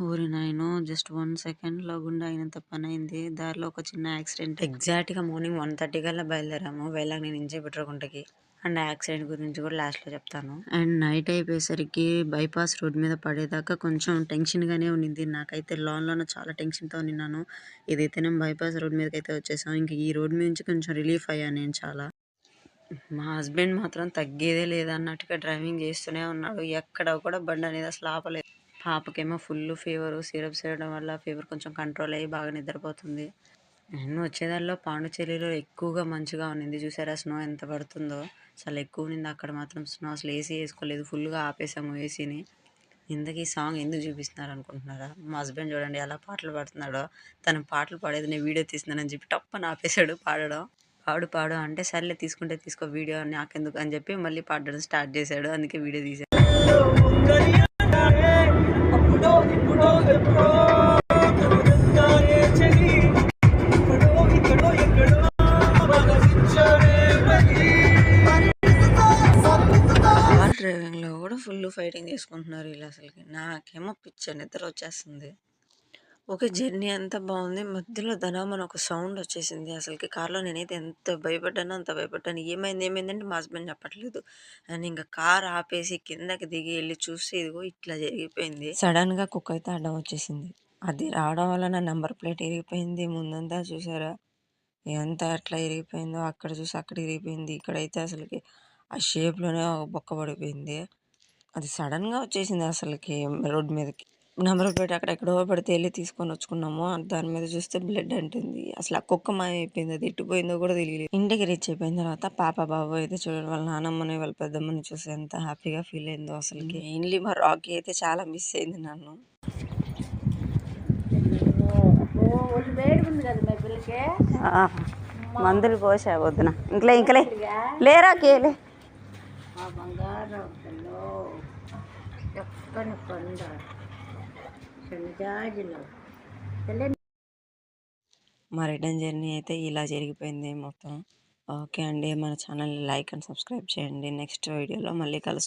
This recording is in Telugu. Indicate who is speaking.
Speaker 1: ఊరి నాయనో జస్ట్ వన్ సెకండ్‌లో గుండె అయినంత పనయింది. దారిలో ఒక చిన్న యాక్సిడెంట్. ఎగ్జాక్ట్‌గా మార్నింగ్ 1:30 కల్లా బయలుదేరాము. వేళాంగిణి నుంచి బిట్రగుంటకి. అండ్ యాక్సిడెంట్ గురించి కూడా లాస్ట్‌లో చెప్తాను. అండ్ నైట్ అయిపోయేసరికి బైపాస్ రోడ్ మీద పడేదాకా కొంచెం టెన్షన్‌గానే ఉండింది. నాకైతే లోన లోన చాలా టెన్షన్‌తో ఉండిన్నాను. ఇదైతేనేమో బైపాస్ రోడ్ మీదకైతే వచ్చేసాం. ఇంక ఈ రోడ్ మీద నుంచి కొంచెం రిలీఫ్ అయ్యాను నేను చాలా. మా హస్బెండ్ మాత్రం తగ్గేదే లేదన్నట్టుగా డ్రైవింగ్ చేస్తూనే ఉన్నాడు. ఎక్కడ కూడా బండనేది అసలు ఆపలేదు. పాపకేమో ఫుల్ ఫీవరు. సిరప్స్ వేయడం వల్ల ఫీవర్ కొంచెం కంట్రోల్ అయ్యి బాగా నిద్రపోతుంది. నేను వచ్చేదానిలో పాండుచేరిలో ఎక్కువగా మంచిగా ఉన్నింది. చూసారా స్నో ఎంత పడుతుందో. చాలా ఎక్కువ ఉన్నింది అక్కడ మాత్రం స్నో. అసలు ఏసీ వేసుకోలేదు ఫుల్‌గా ఆపేసాము ఏసీని. ఇంతకీ ఈ సాంగ్ ఎందుకు చూపిస్తున్నారు అనుకుంటున్నారా? మా హస్బెండ్ చూడండి ఎలా పాటలు పాడుతున్నాడో. తను పాటలు పాడేది నేను వీడియో తీస్తున్నానని చెప్పి టప్పని ఆపేసాడు పాడడం. పాడు పాడు అంటే సర్లే తీసుకుంటే తీసుకో వీడియో నాకెందుకు అని చెప్పి మళ్ళీ పాడడం స్టార్ట్ చేశాడు. అందుకే వీడియో తీశాడు ఫుల్ ఫైటింగ్ చేసుకుంటున్నారు వీళ్ళు అసలుకి నాకేమో పిచ్చ నిద్ర వచ్చేస్తుంది. ఓకే. జర్నీ అంతా బాగుంది మధ్యలో ధనామని ఒక సౌండ్ వచ్చేసింది. అసలుకి కార్‌లో నేనైతే ఎంత భయపడ్డానో అంత భయపడ్డాను. ఏమైంది ఏమైందంటే మా హస్బెండ్ చెప్పట్లేదు. అండ్ ఇంకా కార్ ఆపేసి కిందకి దిగి వెళ్ళి చూస్తే ఇదిగో ఇట్లా జరిగిపోయింది. సడన్గా కుక్క అయితే అడ్డం వచ్చేసింది. అది రావడం వల్ల నా ప్లేట్ ఇరిగిపోయింది. ముందంతా చూసారా? ఎంత ఎట్లా ఇరిగిపోయిందో అక్కడ చూసి అక్కడ ఇరిగిపోయింది. ఇక్కడైతే అసలుకి ఆ షేప్‌లోనే ఒక బొక్క పడిపోయింది. అది సడెన్‌గా వచ్చేసింది అసలకి రోడ్ మీదకి. నంబర్ ప్లేట్ అక్కడెక్కడో పడితే ఎళ్ళి తీసుకొని వచ్చుకున్నాము. దాని మీద చూస్తే బ్లడ్ అంటింది. అసలు ఆ కుక్క మాయమైపోయింది. అది ఎటు పోయిందో కూడా తెలియలేదు. ఇంటికి రీచ్ అయిపోయిన తర్వాత పాప, బాబు అయితే చూడండి వాళ్ళ నానమ్మని, వాళ్ళ పెద్దమ్మని చూసి ఎంత హ్యాపీగా ఫీల్ అయిందో అసలకి. మెయిన్‌లీ మా రాకీ అయితే చాలా మిస్ అయింది నన్ను.
Speaker 2: మందులు పోసా వద్దున ఇంకలే ఇంకలే లేరా కేలే
Speaker 3: ఆ బంగారం పిల్లో చక్కని కొండ శనిజాజిలో
Speaker 1: మా రిటర్న్ జర్నీ అయితే ఇలా జరిగిపోయింది మొత్తం. ఓకే అండి. మన ఛానల్‌ని లైక్ అండ్ సబ్స్క్రైబ్ చేయండి. నెక్స్ట్ వీడియోలో మళ్ళీ కలుసు